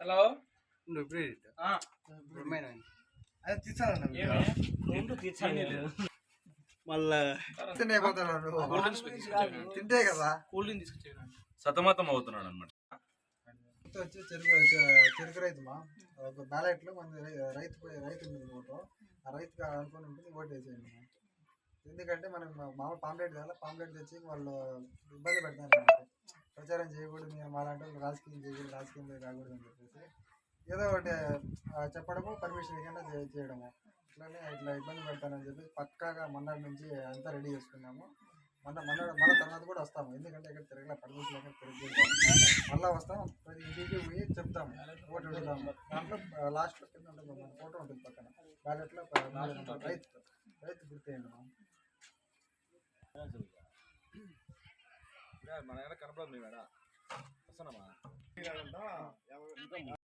Hello? Drinks తీసుకొచ్చేవి. తింటే కదా. కూల్ డ్రింక్ తీసుకొచ్చేవి. సతమతం అవుతున్నాడు అనమాట చెరుకు చెరుకు రైతుమా? ఒక బ్యాలెట్లో మన రైతు పోయి- రైతు ఉంటుంది ఓటు ఆ రైతుకి అనుకుని ఉంటుంది ఓటు వేసేయండి. ఎందుకంటే మనం మామూలు పాంప్లెట్ కదా పాంప్లెట్ తెచ్చి వాళ్ళు ఇబ్బంది అన్నమాట. ప్రచారం చేయకూడదు మేము మాలాంటి వాళ్ళు రాజకీయం చేయకూడదు రాజకీయంలో రాకూడదు అని చెప్పేసి ఏదో ఒకటి చెప్పడము పర్మిషన్ లేకుండా చేయడము. ఇట్లానే ఇట్లా ఇబ్బంది పెడతానని చెప్పి పక్కాగా మొన్నటి నుంచి అంతా రెడీ చేసుకున్నాము. మొన్న మొన్న మన తర్వాత కూడా వస్తాము. ఎందుకంటే ఇక్కడ తిరగలే పర్మిషన్ లేక తిరగలేదు మళ్ళీ వస్తాం ప్రతి ఇంటికి పోయి చెప్తాము ఓటు అడుగుతాము. దాంట్లో లాస్ట్లో కింద ఉంటుంది మన ఫోటో ఉంటుంది పక్కన. బ్యాలెట్లో రైతు రైతు గుర్తేయండి మనం కనపడదు మేము వస్తున్నామా?